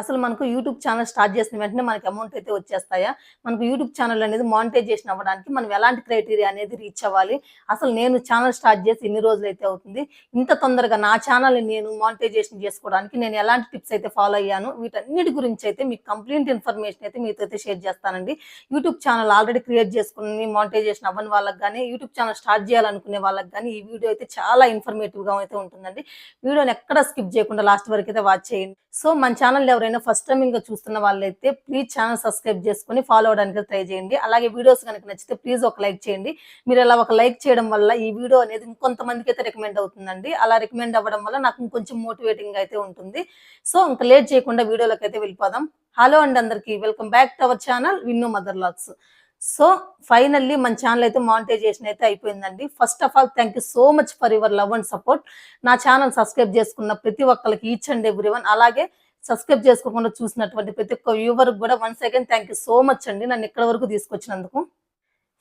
అసలు మనకు YouTube channel start చేసిన వెంటనే మనకి అమౌంట్ అయితే వచ్చేస్తాయా? మనకు యూట్యూబ్ ఛానల్ అనేది మానిటైజేషన్ అవ్వడానికి మనం ఎలాంటి క్రైటీరియా అనేది రీచ్ అవ్వాలి? అసలు నేను ఛానల్ స్టార్ట్ చేసి ఎన్ని రోజులు అయితే అవుతుంది. ఇంత తొందరగా నా ఛానల్ నేను మానిటైజేషన్ చేసుకోవడానికి నేను ఎలాంటి టిప్స్ అయితే ఫాలో అయ్యాను? వీటన్నిటి గురించి అయితే మీకు కంప్లీట్ ఇన్ఫర్మేషన్ అయితే మీతో అయితే షేర్ చేస్తానండి. యూట్యూబ్ ఛానల్ ఆల్రెడీ క్రియేట్ చేసుకుని మానిటైజేషన్ అవ్వని వాళ్ళకి కానీ యూట్యూబ్ ఛానల్ స్టార్ట్ చేయాలనుకునే వాళ్ళకి కానీ ఈ వీడియో అయితే చాలా ఇన్ఫర్మేటివ్గా అయితే ఉంటుందండి. వీడియోని ఎక్కడ స్కిప్ చేయకుండా లాస్ట్ వరకు అయితే వాచ్ చేయండి. సో మన ఛానల్ ఎవరైనా ఫస్ట్ టైం ఇంకా చూస్తున్న వాళ్ళైతే ప్లీజ్ ఛానల్ సబ్స్క్రైబ్ చేసుకుని ఫాలో అవడానికి ట్రై చేయండి. అలాగే వీడియోస్ కనుక నచ్చితే ప్లీజ్ ఒక లైక్ చేయండి. మీరు అలా ఒక లైక్ చేయడం వల్ల ఈ వీడియో అనేది ఇంకొంతమందికి అయితే రికమెండ్ అవుతుందండి. అలా రికమెండ్ అవ్వడం వల్ల నాకు ఇంకొంచెం మోటివేటింగ్ అయితే ఉంటుంది. సో ఇంకా లేట్ చేయకుండా వీడియోలోకి అయితే వెళ్ళిపోదాం. హలో అండి అందరికి. Welcome back to our channel Vinnu mother locks so finally మన ఛానల్ అయితే మానిటైజేషన్ అయితే అయిపోయిందండి. First of all thank you so much for your love and support నా ఛానల్ సబ్స్క్రైబ్ చేసుకున్న ప్రతి ఒక్కరికి ఈచ్ అండ్ ఎవ్రీ వన్ అలాగే సబ్స్క్రైబ్ చేసుకోకుండా చూసినటువంటి ప్రతి ఒక్క వ్యూవర్ కూడా one second thank you so much అండి నన్ను ఇక్కడ వరకు తీసుకొచ్చినందుకు.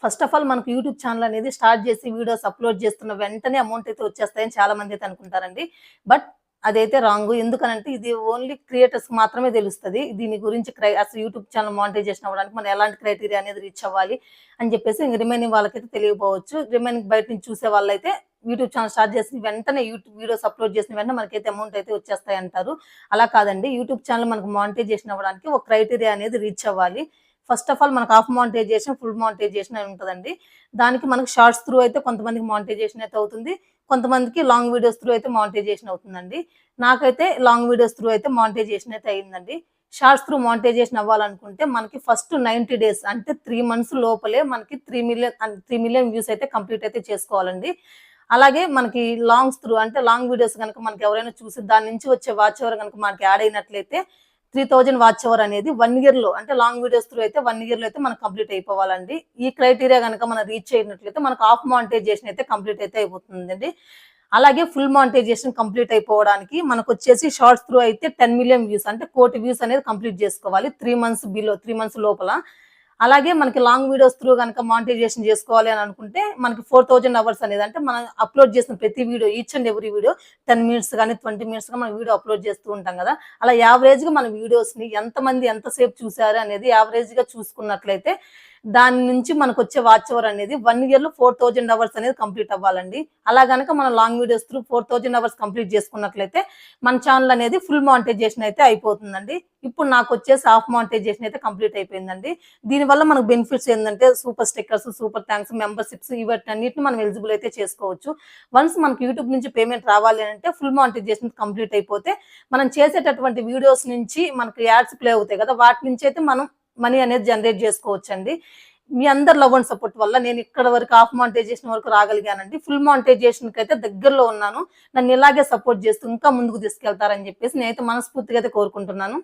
ఫస్ట్ ఆఫ్ ఆల్ మనకు యూట్యూబ్ ఛానల్ అనేది స్టార్ట్ చేసి వీడియోస్ అప్లోడ్ చేస్తున్న వెంటనే అమౌంట్ అయితే వచ్చేస్తాయని చాలా మంది అయితే అనుకుంటారండి. బట్ అదైతే రాంగ్ ఎందుకనంటే ఇది ఓన్లీ క్రియేటర్స్ మాత్రమే తెలుస్తుంది. దీని గురించి క్రై అసలు యూట్యూబ్ ఛానల్ మానిటైజేషన్ అవ్వడానికి మనం ఎలాంటి క్రైటీరియా అనేది రీచ్ అవ్వాలి అని చెప్పేసి రిమైనింగ్ వాళ్ళకైతే తెలియకపోవచ్చు. రిమైనింగ్ బయట నుంచి చూసే వాళ్ళైతే యూట్యూబ్ ఛానల్ స్టార్ట్ చేసిన వెంటనే యూట్యూబ్ వీడియోస్ అప్లోడ్ చేసిన వెంటనే మనకైతే అమౌంట్ అయితే వచ్చేస్తాయి అంటారు. అలా కాదండి. యూట్యూబ్ ఛానల్ మనకు మానిటైజేషన్ అవ్వడానికి ఒక క్రైటీరియా అనేది రీచ్ అవ్వాలి. ఫస్ట్ ఆఫ్ ఆల్ మనకు హాఫ్ మానిటైజేషన్ ఫుల్ మానిటైజేషన్ అని ఉంటుందండి. దానికి మనకు షార్ట్స్ త్రూ అయితే కొంతమందికి మానిటైజేషన్ అయితే అవుతుంది. కొంతమందికి లాంగ్ వీడియోస్ త్రూ అయితే మానిటైజేషన్ అవుతుందండి. నాకైతే లాంగ్ వీడియోస్ త్రూ అయితే మానిటైజేషన్ అయితే అయిందండి. షార్ట్స్ త్రూ మానిటైజేషన్ అవ్వాలనుకుంటే మనకి ఫస్ట్ నైంటీ డేస్ అంటే త్రీ మంత్స్ లోపలే మనకి three million three million views అయితే కంప్లీట్ అయితే చేసుకోవాలండి. అలాగే మనకి లాంగ్స్ త్రూ అంటే లాంగ్ వీడియోస్ కనుక మనకి ఎవరైనా చూసి దాని నుంచి వచ్చే వాచ్ అవర్ కనుక మనకి యాడ్ అయినట్లయితే త్రీ థౌజండ్ వాచ్ అవర్ అనేది వన్ ఇయర్లో అంటే లాంగ్ వీడియోస్ త్రూ అయితే వన్ ఇయర్లో అయితే మనకు కంప్లీట్ అయిపోవాలండి. ఈ క్రైటీరియా కనుక మనం రీచ్ అయినట్లయితే మనకు హాఫ్ మానిటైజేషన్ అయితే కంప్లీట్ అయితే అయిపోతుందండి. అలాగే ఫుల్ మానిటైజేషన్ కంప్లీట్ అయిపోవడానికి మనకు వచ్చేసి షార్ట్స్ త్రూ అయితే టెన్ మిలియన్ వ్యూస్ అంటే కోటి వ్యూస్ అనేది కంప్లీట్ చేసుకోవాలి. Three months below three months లోపల. అలాగే మనకి లాంగ్ వీడియోస్ త్రూ కనుక మానిటైజేషన్ చేసుకోవాలి అని అనుకుంటే మనకి ఫోర్ థౌజండ్ అవర్స్ అనేది అంటే మనం అప్లోడ్ చేసిన ప్రతి video each and every video ten minutes కానీ ట్వంటీ మినిట్స్ కానీ మనం వీడియో అప్లోడ్ చేస్తూ ఉంటాం కదా. అలా యావరేజ్గా మన వీడియోస్ని ఎంతమంది ఎంతసేపు చూసారు అనేది యావరేజ్గా చూసుకున్నట్లయితే దాని నుంచి మనకు వచ్చే వాచ్ అవర్ అనేది వన్ ఇయర్లో ఫోర్ థౌజండ్ అవర్స్ అనేది కంప్లీట్ అవ్వాలండి. అలా గనక మనం long videos through four thousand hours complete చేసుకున్నట్లయితే మన ఛానల్ అనేది ఫుల్ మానిటైజేషన్ అయితే అయిపోతుందండి. ఇప్పుడు నాకు వచ్చేసి హాఫ్ మానిటైజేషన్ అయితే కంప్లీట్ అయిపోయిందండి. దీనివల్ల మనకు బెనిఫిట్స్ ఏంటంటే super stickers super thanks memberships ఇవన్నీ మనం ఎలిజిబుల్ అయితే చేసుకోవచ్చు. వన్స్ మనకి యూట్యూబ్ నుంచి పేమెంట్ రావాలి అంటే ఫుల్ మానిటైజేషన్ కంప్లీట్ అయిపోతే మనం చేసేటటువంటి వీడియోస్ నుంచి మనకి యాడ్స్ ప్లే అవుతాయి కదా వాటి నుంచి అయితే మనం మనీ అనేది జనరేట్ చేసుకోవచ్చండి. మీ అందరు లవ్ అండ్ సపోర్ట్ వల్ల నేను ఇక్కడ వరకు హాఫ్ మానిటైజేషన్ వరకు రాగలిగానండి. ఫుల్ మానిటైజేషన్కి అయితే దగ్గరలో ఉన్నాను. నన్ను ఇలాగే సపోర్ట్ చేస్తూ ఇంకా ముందుకు తీసుకెళ్తారని చెప్పేసి నేనైతే మనస్ఫూర్తిగా అయితే కోరుకుంటున్నాను.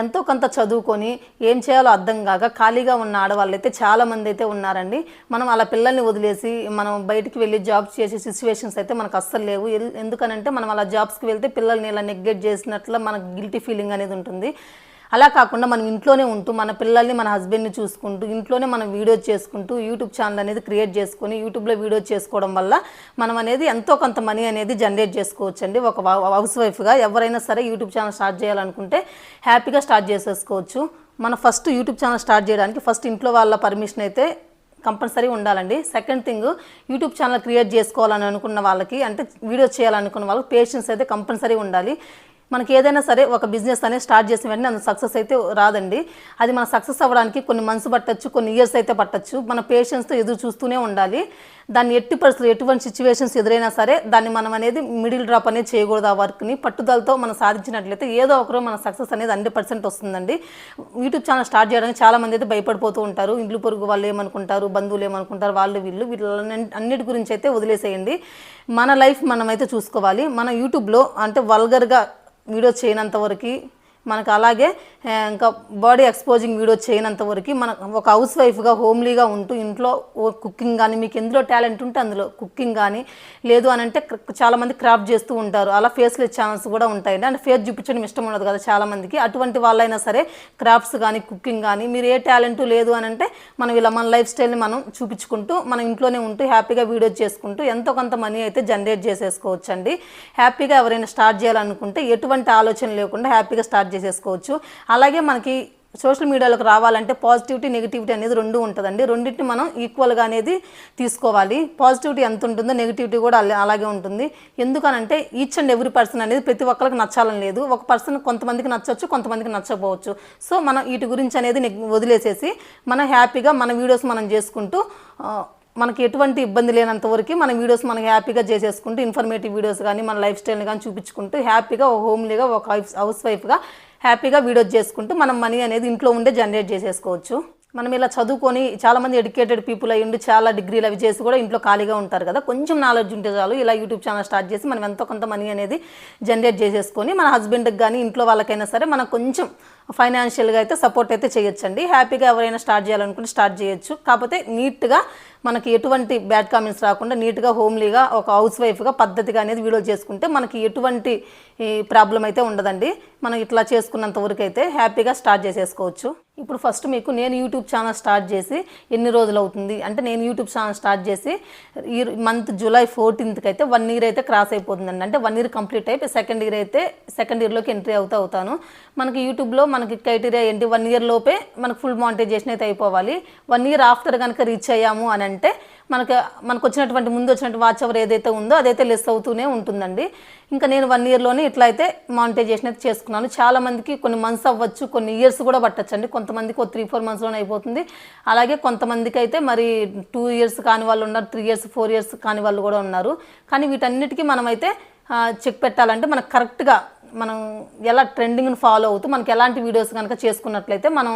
ఎంతో కొంత చదువుకొని ఏం చేయాలో అర్థం కాక ఖాళీగా ఉన్న ఆడవాళ్ళు అయితే చాలా మంది అయితే ఉన్నారండి. మనం అలా పిల్లల్ని వదిలేసి మనం బయటికి వెళ్ళి జాబ్స్ చేసే సిచ్యువేషన్స్ అయితే మనకు అస్సలు లేవు. ఎందుకనంటే మనం అలా జాబ్స్కి వెళ్తే పిల్లల్ని ఇలా నెగ్లెక్ట్ చేసినట్లు మనకు గిల్టీ ఫీలింగ్ అనేది ఉంటుంది. అలా కాకుండా మనం ఇంట్లోనే ఉంటూ మన పిల్లల్ని మన హస్బెండ్ని చూసుకుంటూ ఇంట్లోనే మనం వీడియో చేసుకుంటూ యూట్యూబ్ ఛానల్ అనేది క్రియేట్ చేసుకొని యూట్యూబ్లో వీడియో చేసుకోవడం వల్ల మనం అనేది ఎంతో కొంత మనీ అనేది జనరేట్ చేసుకోవచ్చు అండి ఒక హౌస్ వైఫ్గా ఎవరైనా సరే యూట్యూబ్ ఛానల్ స్టార్ట్ చేయాలనుకుంటే హ్యాపీగా స్టార్ట్ చేసేసుకోవచ్చు. మన ఫస్ట్ యూట్యూబ్ ఛానల్ స్టార్ట్ చేయడానికి ఫస్ట్ ఇంట్లో వాళ్ళ పర్మిషన్ అయితే కంపల్సరీ ఉండాలండి. Second thing YouTube channel create చేసుకోవాలని అనుకున్న వాళ్ళకి అంటే వీడియో చేయాలనుకున్న వాళ్ళకి పేషెన్స్ అయితే కంపల్సరీ ఉండాలి. మనకి ఏదైనా సరే ఒక బిజినెస్ అనేది స్టార్ట్ చేసిన వెంటనే అంత సక్సెస్ అయితే రాదండి. అది మన సక్సెస్ అవ్వడానికి కొన్ని మంత్స్ పట్టచ్చు కొన్ని ఇయర్స్ అయితే పట్టచ్చు. మన పేషెన్స్తో ఎదురు చూస్తూనే ఉండాలి. దాన్ని ఎట్టి పరిస్థితులు ఎటువంటి సిచ్యువేషన్స్ ఎదురైనా సరే దాన్ని మనం అనేది మిడిల్ డ్రాప్ అనేది చేయకూడదు ఆ వర్క్ని. పట్టుదలతో మనం సాధించినట్లయితే ఏదో ఒకరు మన సక్సెస్ అనేది హండ్రెడ్ పర్సెంట్ వస్తుందండి. యూట్యూబ్ ఛానల్ స్టార్ట్ చేయడానికి చాలామంది అయితే భయపడిపోతూ ఉంటారు. ఇండ్లు పొరుగు వాళ్ళు ఏమనుకుంటారు బంధువులు ఏమనుకుంటారు వాళ్ళు వీళ్ళు వీళ్ళ అన్నిటి గురించి అయితే వదిలేసేయండి. మన లైఫ్ మనమైతే చూసుకోవాలి. మన యూట్యూబ్లో అంటే వల్గర్గా వీడియో చేయనంత వరకు మనకు అలాగే ఇంకా బాడీ ఎక్స్పోజింగ్ వీడియో చేయనంత వరకు మన ఒక హౌస్ వైఫ్గా హోమ్లీగా ఉంటూ ఇంట్లో కుకింగ్ కానీ మీకు ఎందులో టాలెంట్ ఉంటే అందులో కుకింగ్ కానీ లేదు అని అంటే చాలామంది క్రాఫ్ట్ చేస్తూ ఉంటారు. అలా ఫేస్లెస్ ఛానల్స్ కూడా ఉంటాయండి. అంటే ఫేస్ చూపించడం ఇష్టం ఉండదు కదా చాలామందికి అటువంటి వాళ్ళైనా సరే క్రాఫ్ట్స్ కానీ కుకింగ్ కానీ మీరు ఏ టాలెంట్ లేదు అని అంటే మనం ఇలా మన లైఫ్ స్టైల్ని మనం చూపించుకుంటూ మన ఇంట్లోనే ఉంటూ హ్యాపీగా వీడియో చేసుకుంటూ ఎంతో కొంత మనీ అయితే జనరేట్ చేసేసుకోవచ్చండి. హ్యాపీగా ఎవరైనా స్టార్ట్ చేయాలనుకుంటే ఎటువంటి ఆలోచన లేకుండా హ్యాపీగా స్టార్ట్ స్టార్ట్ చేసేసుకోవచ్చు. అలాగే మనకి సోషల్ మీడియాలోకి రావాలంటే పాజిటివిటీ నెగిటివిటీ అనేది రెండు ఉంటుందండి. రెండింటిని మనం ఈక్వల్గా అనేది తీసుకోవాలి. పాజిటివిటీ ఎంత ఉంటుందో నెగిటివిటీ కూడా అలాగే ఉంటుంది. ఎందుకనంటే ఈచ్ అండ్ ఎవ్రీ పర్సన్ అనేది ప్రతి ఒక్కరికి నచ్చాలని లేదు. ఒక పర్సన్ కొంతమందికి నచ్చవచ్చు కొంతమందికి నచ్చకపోవచ్చు. సో మనం వీటి గురించి అనేది వదిలేసేసి మనం హ్యాపీగా మన వీడియోస్ మనం చేసుకుంటూ మనకి ఎటువంటి ఇబ్బంది లేనంత వరకు మన వీడియోస్ మనం హ్యాపీగా చేసేసుకుంటూ ఇన్ఫర్మేటివ్ వీడియోస్ కానీ మన లైఫ్ స్టైల్ని కానీ చూపించుకుంటూ హ్యాపీగా ఒక హోమ్లీగా ఒక హౌస్ హౌస్ వైఫ్గా హ్యాపీగా వీడియోస్ చేసుకుంటూ మనం మనీ అనేది ఇంట్లో ఉండే జనరేట్ చేసేసుకోవచ్చు. మనం ఇలా చదువుకొని చాలామంది ఎడ్యుకేటెడ్ పీపుల్ అయ్యి ఉండి చాలా డిగ్రీలు అవి చేసి కూడా ఇంట్లో ఖాళీగా ఉంటారు కదా. కొంచెం నాలెడ్జ్ ఉంటే చాలు ఇలా యూట్యూబ్ ఛానల్ స్టార్ట్ చేసి మనం ఎంతో కొంత మనీ అనేది జనరేట్ చేసేసుకొని మన హస్బెండ్కి కానీ ఇంట్లో వాళ్ళకైనా సరే మనం కొంచెం ఫైనాన్షియల్గా అయితే సపోర్ట్ అయితే చేయొచ్చండి. హ్యాపీగా ఎవరైనా స్టార్ట్ చేయాలనుకుంటే స్టార్ట్ చేయొచ్చు. కాకపోతే నీట్గా మనకి ఎటువంటి బ్యాడ్ కామెంట్స్ రాకుండా నీట్గా హోమ్లీగా ఒక హౌస్ వైఫ్గా పద్ధతిగా అనేది వీడియో చేసుకుంటే మనకి ఎటువంటి ప్రాబ్లం అయితే ఉండదండి. మనం ఇట్లా చేసుకున్నంత వరకు అయితే హ్యాపీగా స్టార్ట్ చేసేసుకోవచ్చు. ఇప్పుడు ఫస్ట్ మీకు నేను యూట్యూబ్ ఛానల్ స్టార్ట్ చేసి ఎన్ని రోజులు అవుతుంది? అంటే నేను యూట్యూబ్ ఛానల్ స్టార్ట్ చేసి ఈ మంత్ జూలై ఫోర్టీన్త్కి అయితే వన్ ఇయర్ అయితే క్రాస్ అయిపోతుందండి. అంటే వన్ ఇయర్ కంప్లీట్ అయిపోయి సెకండ్ ఇయర్ అయితే సెకండ్ ఇయర్లోకి ఎంట్రీ అవుతూ అవుతాను. మనకి యూట్యూబ్లో మనకి క్రైటీరియా ఏంటి? వన్ ఇయర్ లోపే మనకు ఫుల్ మానిటైజేషన్ అయితే అయిపోవాలి. వన్ ఇయర్ ఆఫ్టర్ కనుక రీచ్ అయ్యాము అని అంటే మనకు మనకు వచ్చినటువంటి ముందు వచ్చినటువంటి వాచ్ అవర్ ఏదైతే ఉందో అదైతే లెస్ అవుతూనే ఉంటుందండి. ఇంకా నేను వన్ ఇయర్లోనే ఇట్లా అయితే మానిటైజేషన్ అయితే చేసుకున్నాను. చాలామందికి కొన్ని మంత్స్ అవ్వచ్చు కొన్ని ఇయర్స్ కూడా పట్టచ్చండి. కొంతమందికి ఒక త్రీ ఫోర్ మంత్స్లోనే అయిపోతుంది. అలాగే కొంతమందికి అయితే మరి టూ ఇయర్స్ కాని వాళ్ళు ఉన్నారు త్రీ ఇయర్స్ ఫోర్ ఇయర్స్ కాని వాళ్ళు కూడా ఉన్నారు. కానీ వీటన్నిటికీ మనమైతే చెక్ పెట్టాలంటే మనకు కరెక్ట్గా మనం ఎలా ట్రెండింగ్ని ఫాలో అవుతూ మనకి ఎలాంటి వీడియోస్ కనుక చేసుకున్నట్లయితే మనం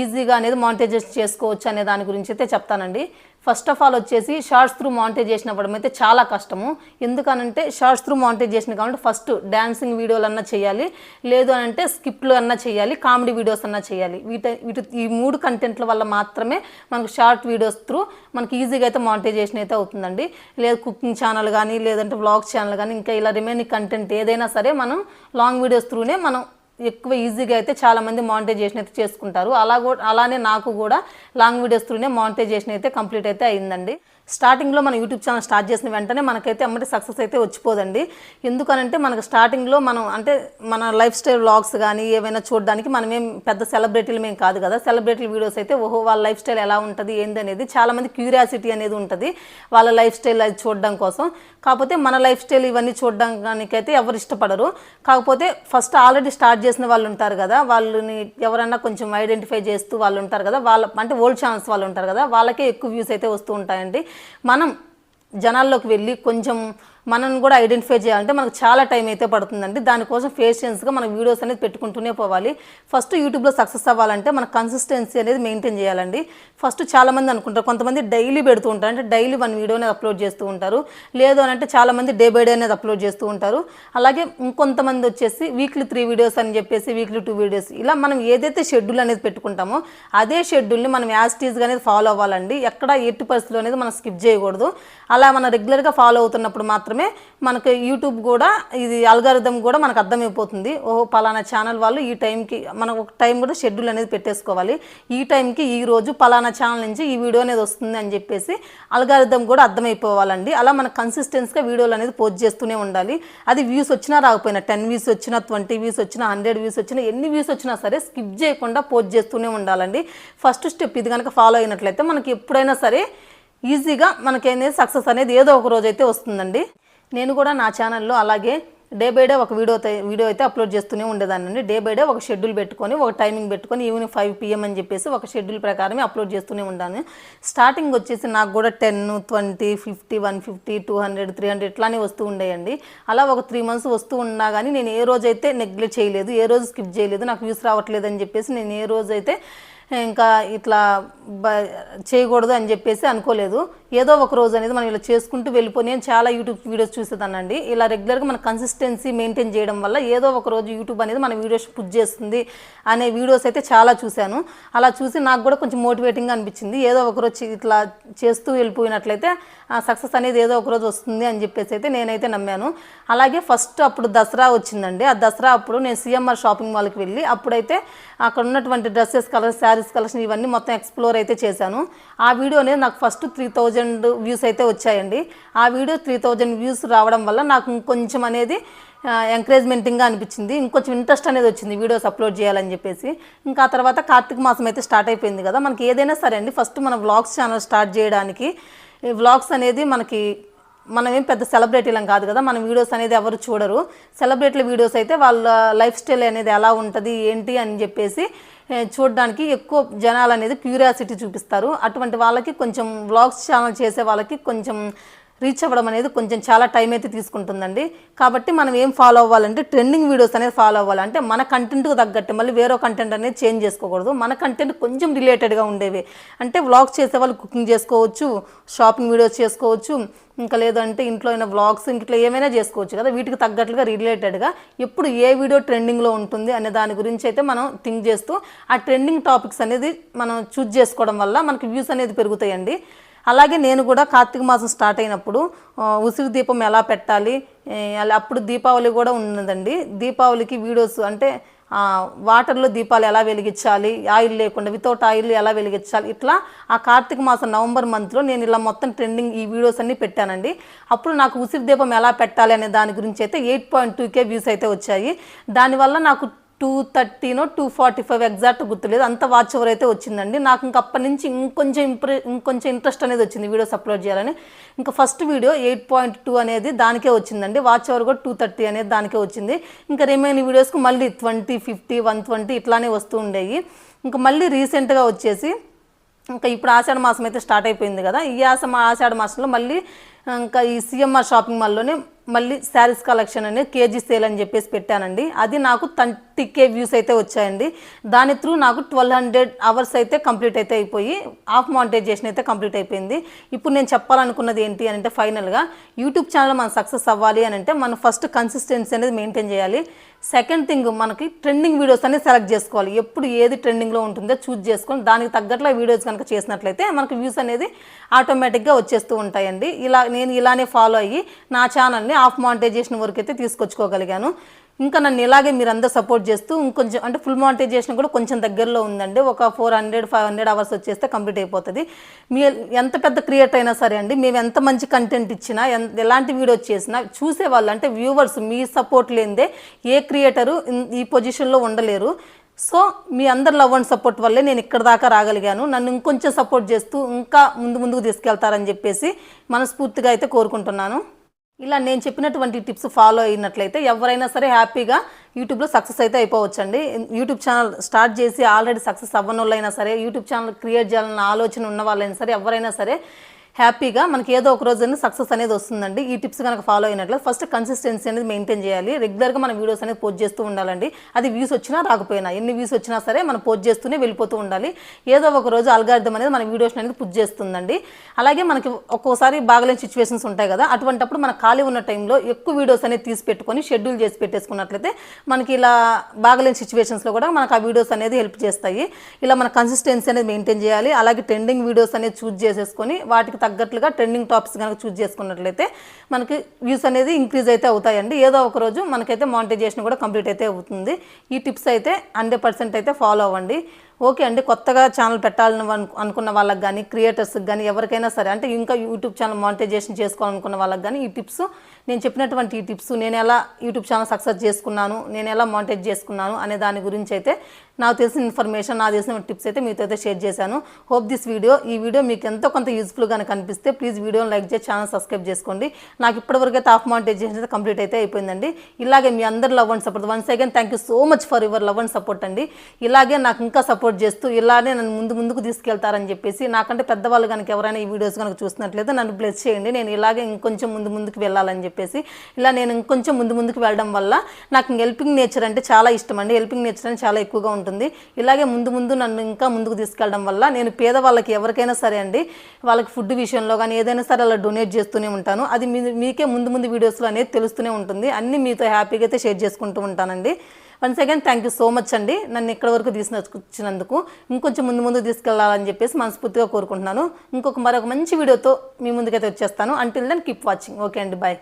ఈజీగా అనేది మానిటైజేషన్ చేసుకోవచ్చు అనే దాని గురించి అయితే చెప్తానండి. ఫస్ట్ ఆఫ్ ఆల్ వచ్చేసి షార్ట్స్ త్రూ మానిటైజేషన్ అవ్వడం అయితే చాలా కష్టము. ఎందుకనంటే షార్ట్స్ త్రూ మానటైజేషన్ కాబట్టి ఫస్ట్ డ్యాన్సింగ్ వీడియోలు అన్నా చేయాలి లేదు అని అంటే స్కిప్లు అన్నా చేయాలి కామెడీ వీడియోస్ అన్నా చేయాలి. వీటి వీటి ఈ మూడు కంటెంట్ల వల్ల మాత్రమే మనకు షార్ట్ వీడియోస్ త్రూ మనకి ఈజీగా అయితే మానిటైజేషన్ అయితే అవుతుందండి. లేదు కుకింగ్ ఛానల్ కానీ లేదంటే వ్లాగ్స్ ఛానల్ కానీ ఇంకా ఇలా రిమైనింగ్ కంటెంట్ ఏదైనా సరే మనం లాంగ్ వీడియోస్ త్రూనే మనం ఎక్కువ ఈజీగా అయితే చాలామంది మానిటైజేషన్ అయితే చేసుకుంటారు. అలా కూడా అలానే నాకు కూడా లాంగ్ వీడియోస్ త్రూనే మానిటైజేషన్ అయితే కంప్లీట్ అయితే అయిందండి. స్టార్టింగ్లో మన యూట్యూబ్ ఛానల్ స్టార్ట్ చేసిన వెంటనే మనకైతే అమ్మటి సక్సెస్ అయితే వచ్చిపోదండి. ఎందుకనంటే మనకు స్టార్టింగ్లో మనం అంటే మన లైఫ్ స్టైల్ వ్లాగ్స్ కానీ ఏమైనా చూడడానికి మనమేం పెద్ద సెలబ్రిటీలు మేము కాదు కదా. సెలబ్రిటీ వీడియోస్ అయితే ఓహో వాళ్ళ లైఫ్ స్టైల్ ఎలా ఉంటుంది ఏంది అనేది చాలామంది క్యూరియాసిటీ అనేది ఉంటుంది వాళ్ళ లైఫ్ స్టైల్ అది చూడడం కోసం. కాకపోతే మన లైఫ్ స్టైల్ ఇవన్నీ చూడడానికైతే ఎవరు ఇష్టపడరు. కాకపోతే ఫస్ట్ ఆల్రెడీ స్టార్ట్ చేసిన వాళ్ళు ఉంటారు కదా వాళ్ళని ఎవరన్నా కొంచెం ఐడెంటిఫై చేస్తూ వాళ్ళు ఉంటారు కదా వాళ్ళ అంటే ఓల్డ్ ఛానల్స్ వాళ్ళు ఉంటారు కదా వాళ్ళకే ఎక్కువ వ్యూస్ అయితే వస్తూ ఉంటాయండి. మనం జనాల్లోకి వెళ్ళి కొంచెం మనం కూడా ఐడెంటిఫై చేయాలంటే మనకు చాలా టైం అయితే పడుతుందండి. దానికోసం పేషెన్స్గా మన వీడియోస్ అనేది పెట్టుకుంటూనే పోవాలి. ఫస్ట్ యూట్యూబ్లో సక్సెస్ అవ్వాలంటే మన కన్సిస్టెన్సీ అనేది మెయింటైన్ చేయాలండి. ఫస్ట్ చాలామంది అనుకుంటారు కొంతమంది డైలీ పెడుతూ ఉంటారు. అంటే డైలీ వన్ వీడియో అనేది అప్లోడ్ చేస్తూ ఉంటారు. లేదు అని అంటే చాలామంది డే బై డే అనేది అప్లోడ్ చేస్తూ ఉంటారు. అలాగే ఇంకొంతమంది వచ్చేసి వీక్లీ త్రీ వీడియోస్ అని చెప్పేసి వీక్లీ టూ వీడియోస్ ఇలా మనం ఏదైతే షెడ్యూల్ అనేది పెట్టుకుంటామో అదే షెడ్యూల్ని మనం యాజ్టీజ్గా అనేది ఫాలో అవ్వాలండి. ఎక్కడ ఎట్టి పరిస్థితులు అనేది మనం స్కిప్ చేయకూడదు. అలా మనం రెగ్యులర్గా ఫాలో అవుతున్నప్పుడు మాత్రమే మనకి యూట్యూబ్ కూడా ఇది అల్గారిథం కూడా మనకు అర్థమైపోతుంది. ఓహో పలానా ఛానల్ వాళ్ళు ఈ టైంకి మనం ఒక టైం కూడా షెడ్యూల్ అనేది పెట్టేసుకోవాలి. ఈ టైంకి ఈ రోజు పలానా ఛానల్ నుంచి ఈ వీడియో అనేది వస్తుంది అని చెప్పేసి అల్గారిథం కూడా అర్థమైపోవాలండి. అలా మన కన్సిస్టెన్స్గా వీడియోలు అనేది పోస్ట్ చేస్తూనే ఉండాలి. అది వ్యూస్ వచ్చినా రాకపోయినా టెన్ వ్యూస్ వచ్చినా ట్వంటీ వ్యూస్ వచ్చినా హండ్రెడ్ వ్యూస్ వచ్చినా ఎన్ని వ్యూస్ వచ్చినా సరే స్కిప్ చేయకుండా పోస్ట్ చేస్తూనే ఉండాలండి. ఫస్ట్ స్టెప్ ఇది కనుక ఫాలో అయినట్లయితే మనకి ఎప్పుడైనా సరే ఈజీగా మనకేంది సక్సెస్ అనేది ఏదో ఒక రోజు అయితే వస్తుందండి. నేను కూడా నా ఛానల్లో అలాగే డే బై డే ఒక వీడియో అయితే వీడియో అయితే అప్లోడ్ చేస్తూనే ఉండేదాన్ని డే బై డే ఒక షెడ్యూల్ పెట్టుకొని ఒక టైమింగ్ పెట్టుకొని ఈవినింగ్ ఫైవ్ పిఎం అని చెప్పేసి ఒక షెడ్యూల్ ప్రకారమే అప్లోడ్ చేస్తూనే ఉండాను. స్టార్టింగ్ వచ్చేసి నాకు కూడా ten twenty fifty one fifty two hundred three hundred ఇట్లానే వస్తూ ఉండేయండి. అలా ఒక త్రీ మంత్స్ వస్తూ ఉన్నా కానీ నేను ఏ రోజైతే నెగ్లెక్ట్ చేయలేదు ఏ రోజు స్కిప్ చేయలేదు నాకు వ్యూస్ రావట్లేదు అని చెప్పేసి నేను ఏ రోజైతే ఇంకా ఇట్లా బ చేయకూడదు అని చెప్పేసి అనుకోలేదు. ఏదో ఒక రోజు అనేది మనం ఇలా చేసుకుంటూ వెళ్ళిపోయి నేను చాలా యూట్యూబ్ వీడియోస్ చూసేదానండి ఇలా రెగ్యులర్గా మన కన్సిస్టెన్సీ మెయింటైన్ చేయడం వల్ల ఏదో ఒక రోజు యూట్యూబ్ అనేది మన వీడియోస్ పుష్ చేస్తుంది అనే వీడియోస్ అయితే చాలా చూశాను. అలా చూసి నాకు కూడా కొంచెం మోటివేటింగ్గా అనిపించింది. ఏదో ఒక రోజు ఇట్లా చేస్తూ వెళ్ళిపోయినట్లయితే ఆ సక్సెస్ అనేది ఏదో ఒక రోజు వస్తుంది అని చెప్పేసి అయితే నేనైతే నమ్మాను. అలాగే ఫస్ట్ అప్పుడు దసరా వచ్చిందండి. ఆ దసరా అప్పుడు నేను సిఎంఆర్ షాపింగ్ మాల్కి వెళ్ళి అప్పుడైతే అక్కడ ఉన్నటువంటి డ్రెస్సెస్ కలర్స్ శారీస్ కలెక్షన్ ఇవన్నీ మొత్తం ఎక్స్ప్లోర్ అయితే చేశాను. ఆ వీడియో అనేది నాకు ఫస్ట్ త్రీ థౌజండ్ వ్యూస్ అయితే వచ్చాయండి. ఆ వీడియో త్రీ థౌజండ్ వ్యూస్ రావడం వల్ల నాకు ఇంకొంచెం అనేది ఎంకరేజ్మెంటింగ్గా అనిపించింది. ఇంకొంచెం ఇంట్రెస్ట్ అనేది వచ్చింది వీడియోస్ అప్లోడ్ చేయాలని చెప్పేసి. ఇంకా ఆ తర్వాత కార్తీక మాసం అయితే స్టార్ట్ అయిపోయింది కదా. మనకి ఏదైనా సరే అండి ఫస్ట్ మన వ్లాగ్స్ ఛానల్ స్టార్ట్ చేయడానికి ఈ వ్లాగ్స్ అనేది మనకి మనం ఏం పెద్ద సెలబ్రిటీలం కాదు కదా మన వీడియోస్ అనేది ఎవరు చూడరు. సెలబ్రిటీల వీడియోస్ అయితే వాళ్ళ లైఫ్ స్టైల్ అనేది ఎలా ఉంటుంది ఏంటి అని చెప్పేసి చూడడానికి ఎక్కువ జనాలు అనేది క్యూరియాసిటీ చూపిస్తారు. అటువంటి వాళ్ళకి కొంచెం వ్లాగ్స్ ఛానల్ చేసే వాళ్ళకి కొంచెం రీచ్ అవ్వడం అనేది కొంచెం చాలా టైం అయితే తీసుకుంటుందండి. కాబట్టి మనం ఏం ఫాలో అవ్వాలంటే ట్రెండింగ్ వీడియోస్ అనేది ఫాలో అవ్వాలి. అంటే మన కంటెంట్కి తగ్గట్టు మళ్ళీ వేరే కంటెంట్ అనేది చేంజ్ చేసుకోకూడదు. మన కంటెంట్ కొంచెం రిలేటెడ్గా ఉండేవి. అంటే వ్లాగ్స్ చేసే వాళ్ళు కుకింగ్ చేసుకోవచ్చు షాపింగ్ వీడియోస్ చేసుకోవచ్చు ఇంకా లేదంటే ఇంట్లో అయినా వ్లాగ్స్ ఇంట్లో ఏమైనా చేసుకోవచ్చు కదా. వీటికి తగ్గట్లుగా రిలేటెడ్గా ఎప్పుడు ఏ వీడియో ట్రెండింగ్లో ఉంటుంది అనే దాని గురించి అయితే మనం థింక్ చేస్తూ ఆ ట్రెండింగ్ టాపిక్స్ అనేది మనం చూజ్ చేసుకోవడం వల్ల మనకి వ్యూస్ అనేది పెరుగుతాయండి. అలాగే నేను కూడా కార్తీక మాసం స్టార్ట్ అయినప్పుడు ఉసిరి దీపం ఎలా పెట్టాలి అప్పుడు దీపావళి కూడా ఉన్నదండి. దీపావళికి వీడియోస్ అంటే వాటర్లో దీపాలు ఎలా వెలిగించాలి ఆయిల్ లేకుండా వితౌట్ ఆయిల్ ఎలా వెలిగించాలి ఇట్లా ఆ కార్తీక మాసం నవంబర్ మంత్లో నేను ఇలా మొత్తం ట్రెండింగ్ ఈ వీడియోస్ అన్నీ పెట్టానండి. అప్పుడు నాకు ఉసిరి దీపం ఎలా పెట్టాలి అనే దాని గురించి అయితే eight point two K views అయితే వచ్చాయి. దానివల్ల నాకు టూ థర్టీనో టూ ఫార్టీ ఫైవ్ ఎగ్జాక్ట్ గుర్తులేదు. అంత వాచ్ ఓవర్ అయితే వచ్చిందండి నాకు ఇంక అప్పటి నుంచి ఇంకొంచెం ఇంప్రె ఇంకొంచెం ఇంట్రెస్ట్ అనేది వచ్చింది వీడియోస్ అప్లోడ్ చేయాలని. ఇంకా first video eight point two అనేది దానికే వచ్చిందండి. వాచ్ ఓవర్ కూడా టూ థర్టీ అనేది దానికే వచ్చింది. ఇంకా రిమైన్ వీడియోస్కి మళ్ళీ ట్వంటీ ఫిఫ్టీ వన్ ట్వంటీ ఇట్లానే వస్తూ ఉండేవి ఇంకా మళ్ళీ రీసెంట్గా వచ్చేసి ఇంకా ఇప్పుడు ఆషాఢ మాసం అయితే స్టార్ట్ అయిపోయింది కదా. ఈ ఆశ ఆషాఢ మాసంలో మళ్ళీ ఇంకా ఈ సిఎంఆర్ షాపింగ్ మాల్లోనే మళ్ళీ శారీస్ కలెక్షన్ అనేది కేజీ సేల్ అని చెప్పేసి పెట్టానండి. అది నాకు థర్టీ కే వ్యూస్ అయితే వచ్చాయండి. దాని త్రూ నాకు ట్వెల్వ్ హండ్రెడ్ అవర్స్ అయితే కంప్లీట్ అయితే అయిపోయి ఆఫ్ మానిటైజేషన్ అయితే కంప్లీట్ అయిపోయింది. ఇప్పుడు నేను చెప్పాలనుకున్నది ఏంటి అని అంటే ఫైనల్గా యూట్యూబ్ ఛానల్ మనం సక్సెస్ అవ్వాలి అని అంటే మనం ఫస్ట్ కన్సిస్టెన్సీ అనేది మెయింటైన్ చేయాలి. సెకండ్ థింగ్ మనకి ట్రెండింగ్ వీడియోస్ అనేది సెలెక్ట్ చేసుకోవాలి. ఎప్పుడు ఏది ట్రెండింగ్లో ఉంటుందో చూస్ చేసుకొని దానికి తగ్గట్ల వీడియోస్ కనుక చేసినట్లయితే మనకు వ్యూస్ అనేది ఆటోమేటిక్గా వచ్చేస్తూ ఉంటాయండి. ఇలా నేను ఇలానే ఫాలో అయ్యి నా ఛానల్ని ఆఫ్ మానిటైజేషన్ వరకు అయితే తీసుకొచ్చుకోగలిగాను. ఇంకా నన్ను ఇలాగే మీరు అందరూ సపోర్ట్ చేస్తూ ఇంకొంచెం అంటే ఫుల్ మానిటైజేషన్ కూడా కొంచెం దగ్గరలో ఉందండి. ఒక four hundred five hundred hours వచ్చేస్తే కంప్లీట్ అయిపోతుంది. మీ ఎంత పెద్ద క్రియేట్ అయినా సరే అండి మేము ఎంత మంచి కంటెంట్ ఇచ్చినా ఎలాంటి వీడియో చేసినా చూసేవాళ్ళు అంటే వ్యూవర్స్ మీ సపోర్ట్ లేనిదే ఏ క్రియేటరు ఈ పొజిషన్లో ఉండలేరు. సో మీ అందరి లవ్ అండ్ సపోర్ట్ వల్లే నేను ఇక్కడ దాకా రాగలిగాను. నన్ను ఇంకొంచెం సపోర్ట్ చేస్తూ ఇంకా ముందు ముందుకు తీసుకెళ్తారని చెప్పేసి మనస్ఫూర్తిగా అయితే కోరుకుంటున్నాను. ఇలా నేను చెప్పినటువంటి టిప్స్ ఫాలో అయినట్లయితే ఎవరైనా సరే హ్యాపీగా యూట్యూబ్లో సక్సెస్ అయితే అయిపోవచ్చండి. యూట్యూబ్ ఛానల్ స్టార్ట్ చేసి ఆల్రెడీ సక్సెస్ అవ్వని వాళ్ళైనా సరే యూట్యూబ్ ఛానల్ క్రియేట్ చేయాలన్న ఆలోచన ఉన్న వాళ్ళైనా సరే ఎవరైనా సరే హ్యాపీగా మనకి ఏదో ఒక రోజు సక్సెస్ అనేది వస్తుందండి. ఈ టిప్స్ కనుక ఫాలో అయినట్లు ఫస్ట్ కన్సిస్టెన్సీ అనేది మెయింటైన్ చేయాలి. రెగ్యులర్గా మన వీడియోస్ అనేది పోస్ట్ చేస్తూ ఉండాలండి. అది వ్యూస్ వచ్చినా రాకపోయినా ఎన్ని వ్యూస్ వచ్చినా సరే మనం పోస్ట్ చేస్తూనే వెళ్ళిపోతూ ఉండాలి. ఏదో ఒక రోజు అల్గార్థం అనేది మన వీడియోస్ అనేది పుజ్ చేస్తుందండి. అలాగే మనకి ఒక్కోసారి బాగలేని సిచ్యువేషన్స్ ఉంటాయి కదా అటువంటప్పుడు మన ఖాళీ ఉన్న టైంలో ఎక్కువ వీడియోస్ అనేది తీసి పెట్టుకొని షెడ్యూల్ చేసి పెట్టేసుకున్నట్లయితే మనకి ఇలా బాగలేని సిచ్యువేషన్స్లో కూడా మనకు ఆ వీడియోస్ అనేది హెల్ప్ చేస్తాయి. ఇలా మన కన్సిస్టెన్సీ అనేది మెయింటైన్ చేయాలి. అలాగే ట్రెండింగ్ వీడియోస్ అనేది చూజ్ చేసేసుకొని వాటికి తగ్గట్లుగా ట్రెండింగ్ టాపిక్స్ కనుక చూజ్ చేసుకున్నట్లయితే మనకి వ్యూస్ అనేది ఇంక్రీజ్ అయితే అవుతాయండి. ఏదో ఒక రోజు మనకైతే మానిటైజేషన్ కూడా కంప్లీట్ అయితే అవుతుంది. ఈ టిప్స్ అయితే హండ్రెడ్ పర్సెంట్ అయితే ఫాలో అవ్వండి. ఓకే అండి. కొత్తగా ఛానల్ పెట్టాలని అనుకున్న వాళ్ళకి కానీ క్రియేటర్స్కి కానీ ఎవరికైనా సరే అంటే ఇంకా యూట్యూబ్ ఛానల్ మానిటైజేషన్ చేసుకోవాలనుకున్న వాళ్ళకి కానీ ఈ టిప్స్ నేను చెప్పినటువంటి ఈ టిప్స్ నేను ఎలా యూట్యూబ్ ఛానల్ సక్సెస్ చేసుకున్నాను నేను ఎలా మానిటైజ్ చేసుకున్నాను అనే దాని గురించి అయితే నాకు తెలిసిన ఇన్ఫర్మేషన్ నాకు తెలిసిన టిప్స్ అయితే మీతో అయితే షేర్ చేశాను. హోప్ దిస్ వీడియో ఈ వీడియో మీకు ఎంతో కొంత యూస్ఫుల్గా కనిపిస్తే ప్లీజ్ వీడియోని లైక్ చేసి ఛానల్ సబ్స్క్రైబ్ చేసుకోండి. నాకు ఇప్పటివరకు అయితే హాఫ్ మానిటైజేషన్ అయితే కంప్లీట్ అయితే అయిపోయిందండి. ఇలాగే మీ అందరి love and support once again thank you so much for your love and support అండి. ఇలాగే నాకు ఇంకా సపోర్ట్ చేస్తూ ఇలానే నన్ను ముందు ముందుకు తీసుకెళ్తారని చెప్పేసి నాకంటే పెద్దవాళ్ళు కనుక ఎవరైనా ఈ వీడియోస్ కనుక చూస్తున్నట్లయితే నన్ను బ్లెస్ చేయండి. నేను ఇలాగే ఇంకొంచెం ముందు ముందుకు వెళ్ళాలని చెప్పి చెప్పేసి ఇలా నేను ఇంకొంచెం ముందు ముందుకు వెళ్ళడం వల్ల నాకు హెల్పింగ్ నేచర్ అంటే చాలా ఇష్టం అండి. హెల్పింగ్ నేచర్ అని చాలా ఎక్కువగా ఉంటుంది. ఇలాగే ముందు ముందు నన్ను ఇంకా ముందుకు తీసుకెళ్ళడం వల్ల నేను పేదవాళ్ళకి ఎవరికైనా సరే అండి వాళ్ళకి ఫుడ్ విషయంలో కానీ ఏదైనా సరే అలా డొనేట్ చేస్తూనే ఉంటాను. అది మీకే ముందు ముందు వీడియోస్లో అనేది తెలుస్తూనే ఉంటుంది. అన్నీ మీతో హ్యాపీగా అయితే షేర్ చేసుకుంటూ ఉంటానండి. Once again thank you so much అండి. నన్ను ఇక్కడ వరకు తీసుకొచ్చినందుకు. ఇంకొంచెం ముందు ముందు తీసుకెళ్ళాలని చెప్పేసి మనస్ఫూర్తిగా కోరుకుంటున్నాను. ఇంకొక మరొక మంచి వీడియోతో మీ ముందుకైతే వచ్చేస్తాను. Until then keep watching okay అండి బాయ్